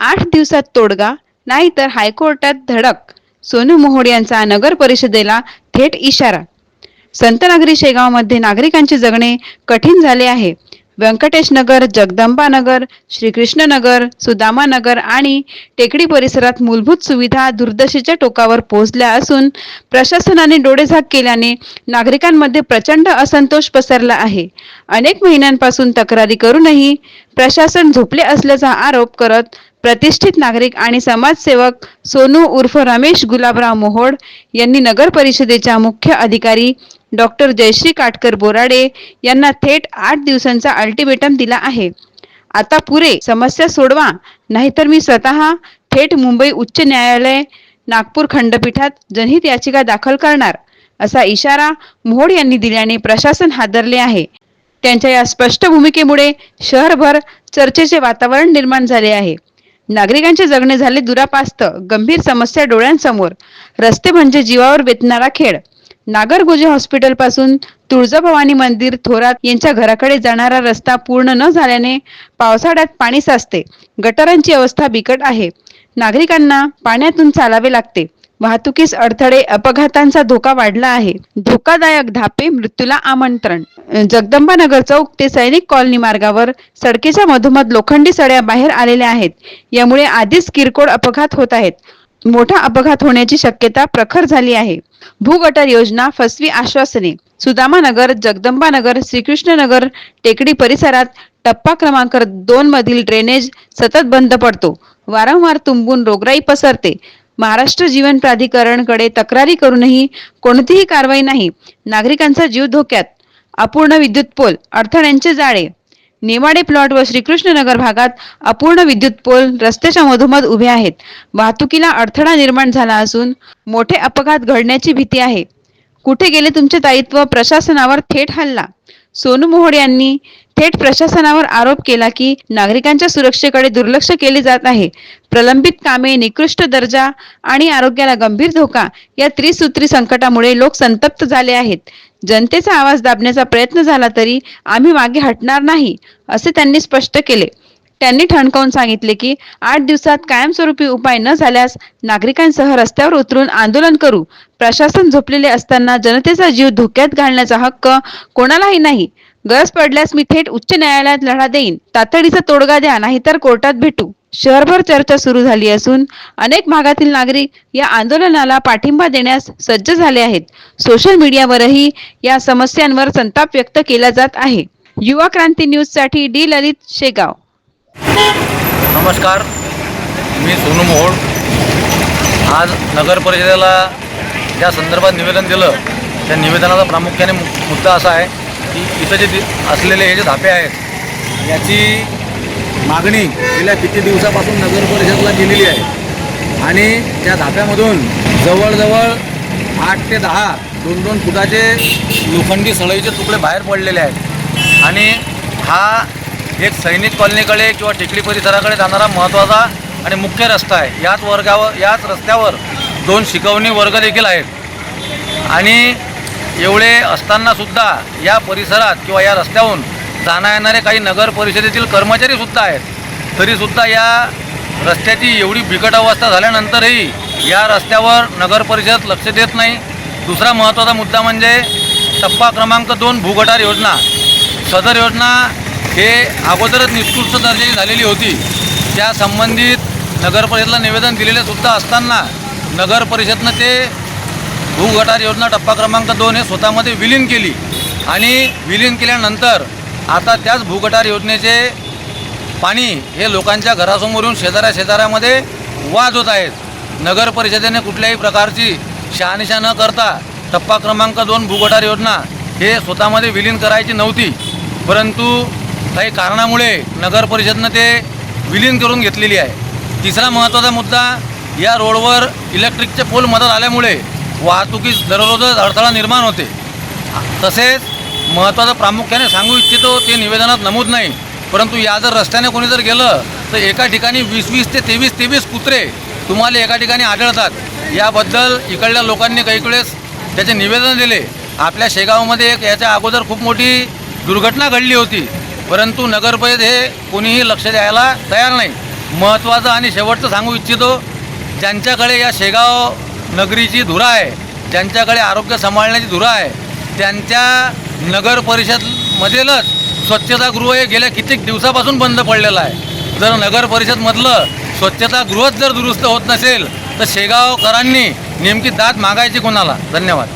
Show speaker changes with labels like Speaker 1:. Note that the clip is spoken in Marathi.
Speaker 1: आठ दिवसात तोडगा नाहीतर हायकोर्टात धडक. सोनू मोहोड यांचा नगर परिषदेला थेट इशारा. संतनगरी शेगावमध्ये नागरिकांचे जगणे कठीण झाले आहे. व्यंकटेश नगर जगदंबा नगर श्रीकृष्ण नगर सुदामा नगर आणि टेकडी परिसरात मूलभूत सुविधा दुर्दशेच्या टोकावर पोहोचल्या असून प्रशासनाने डोळेझाक केल्याने नागरिकांमध्ये प्रचंड असंतोष पसरला आहे. अनेक महिन्यांपासून तक्रारी करूनही प्रशासन झोपले असल्याचा आरोप करत प्रतिष्ठित नागरिक आणि समाजसेवक सोनू उर्फ रमेश गुलाबराव मोहोड यांनी नगर परिषदेच्या मुख्य अधिकारी डॉक्टर जयश्री काटकर बोराडे यांना थेट आठ दिवसांचा अल्टिमेटम दिला आहे. आता पुरे समस्या सोडवा नाहीतर मी स्वतः थेट मुंबई उच्च न्यायालय नागपूर खंडपीठात जनहित याचिका दाखल करणार असा इशारा मोहोड यांनी दिल्याने प्रशासन हादरले आहे. त्यांच्या या स्पष्ट भूमिकेमुळे शहरभर चर्चेचे वातावरण निर्माण झाले आहे. नागरिकांचे जगणे झाले दुरापास्त गंभीर समस्या डोळ्यांसमोर. रस्ते म्हणजे जीवावर बेतणारा खेळ. नागरगोजे हॉस्पिटलपासून तुळजाभवानी मंदिर थोरात यांच्या घराकडे जाणारा रस्ता पूर्ण न झाल्याने पावसाळ्यात पाणी साचते. गटारांची अवस्था बिकट आहे. नागरिकांना पाण्यातून चालावे लागते. वाहतुकीस अडथळे अपघातांचा धोका वाढला आहे. धोकादायक धापे मृत्यूला आमंत्रण. जगदंबा नगर चौक ते सैनिक कॉलनी मार्गावर सडकेच्या मधोमध लोखंडी सड्या बाहेर आलेल्या आहेत. यामुळे आधीच किरकोळ अपघात होत आहेत. मोठा अपघात होण्याची शक्यता प्रखर झाली आहे. भूगटर योजना फसवी आश्वासने सुदामा नगर जगदंबा नगर श्रीकृष्ण नगर टेकडी परिसरात टप्पा क्रमांक दोन मधील ड्रेनेज सतत बंद पडतो. वारंवार तुंबून रोगराई पसरते. महाराष्ट्र जीवन प्राधिकरणकडे तक्रारी करूनही कोणतीही कारवाई नाही. नागरिकांचा जीव धोक्यात. अपूर्ण विद्युत पोल अडथळ्यांचे जाळे नेमाडे प्लॉट व श्रीकृष्णनगर भागात अपूर्ण विद्युत पोल रस्त्याच्या मधोमध उभे आहेत. वाहतुकीला अडथळा निर्माण झाला असून मोठे अपघात घडण्याची भीती आहे. कुठे गेले तुमचे दायित्व? प्रशासनावर थेट हल्ला. सोनू मोहोड यांनी थेट प्रशासनावर आरोप केला की नागरिकांच्या सुरक्षेकडे दुर्लक्ष केले जात आहे. प्रलंबित कामे निकृष्ट दर्जा आणि आरोग्याला गंभीर धोका या त्रिसूत्री संकटामुळे लोक संतप्त झाले आहेत. जनतेचा आवाज दाबण्याचा प्रयत्न झाला तरी आम्ही मागे हटणार नाही असे त्यांनी स्पष्ट केले. त्यांनी ठणकावून सांगितले की आठ दिवसात कायमस्वरूपी उपाय न झाल्यास नागरिकांसह रस्त्यावर उतरून आंदोलन करू. प्रशासन झोपलेले असताना जनतेचा जीव धोक्यात घालण्याचा हक्क कोणालाही नाही. गरज पडल्यास मी थेट उच्च न्यायालयात लढा देईन. तातडीचा तोडगा द्या नाहीतर कोर्टात भेटू. शहरभर चर्चा सुरू झाली असून अनेक भागातील नागरिक या आंदोलनाला पाठिंबा देण्यास सज्ज झाले आहेत. सोशल मीडियावरही या समस्यांवर संताप व्यक्त केला जात आहे. युवा क्रांती न्यूजसाठी डी. ललित शेगाव.
Speaker 2: नमस्कार. मी सोनू मोहोळ. आज नगर परिषदेला ज्या संदर्भात निवेदन दिलं त्या निवेदनाचा प्रामुख्याने मुद्दा असा आहे की इथं जे दि- असलेले हे जे धापे आहेत याची मागणी गेल्या किती दिवसापासून नगर परिषदला केलेली आहे. आणि त्या धाप्यामधून जवळजवळ आठ ते दहा दोन दोन फुटाचे लोखंडी सळईचे तुकडे बाहेर पडलेले आहेत. आणि हा एक सैनिक कॉलनीकडे किंवा टेकडी परिसराकडे जाणारा महत्त्वाचा आणि मुख्य रस्ता आहे. याच वर्गावर याच रस्त्यावर दोन शिकवणी वर्ग देखील आहेत. आणि एवढे असतानासुद्धा या परिसरात किंवा या रस्त्याहून जाणा येणारे काही नगर परिषदेतील कर्मचारीसुद्धा आहेत. तरीसुद्धा या रस्त्याची एवढी बिकट अवस्था झाल्यानंतरही या रस्त्यावर नगर परिषद लक्ष देत नाही. दुसरा महत्त्वाचा मुद्दा म्हणजे टप्पा क्रमांक दोन भूगटार योजना. सदर योजना हे अगोदरच निकृष्ट दर्जाची झालेली होती. त्या संबंधित नगर परिषदला निवेदन दिलेले सुद्धा असताना नगर परिषदनं ते भूगटार योजना टप्पा क्रमांक दोन हे स्वतःमध्ये विलीन केली. आणि विलीन केल्यानंतर आता त्याच भूगटार योजनेचे पाणी हे लोकांच्या घरासमोर येऊन शेजाऱ्या शेजाऱ्यामध्ये वाद होत आहेत. नगर परिषदेने कुठल्याही प्रकारची शहानिशा न करता टप्पा क्रमांक दोन भूगटार योजना हे स्वतःमध्ये विलीन करायची नव्हती. परंतु काही कारणामुळे नगर परिषदनं ते विलीन करून घेतलेली आहे. तिसरा महत्त्वाचा मुद्दा या रोडवर इलेक्ट्रिकचे पोल मदत आल्यामुळे वाहतुकीस दररोजच अडथळा निर्माण होते. तसेच महत्त्वाचं प्रामुख्याने सांगू इच्छितो ते निवेदनात नमूद नाही. परंतु या जर रस्त्याने कोणी जर गेलं तर एका ठिकाणी वीस वीस ते तेवीस तेवीस कुत्रे तुम्हाला एका ठिकाणी आढळतात. याबद्दल इकडल्या लोकांनी काही वेळेस त्याचे निवेदन दिले. आपल्या शेगावमध्ये एक याच्या अगोदर खूप मोठी दुर्घटना घडली होती. परंतु नगरपरिषद हे कोणीही लक्ष द्यायला तयार नाही. महत्त्वाचं आणि शेवटचं सांगू इच्छितो ज्यांच्याकडे या शेगाव नगरीची धुरा आहे. ज्यांच्याकडे आरोग्य सांभाळण्याची धुरा आहे. त्यांच्या नगर परिषदमधीलच स्वच्छतागृह हे गेल्या कित्येक दिवसापासून बंद पडलेलं आहे. जर नगर परिषदमधलं स्वच्छतागृहच जर दुरुस्त होत नसेल तर शेगावकरांनी नेमकी दात मागायची कोणाला? धन्यवाद.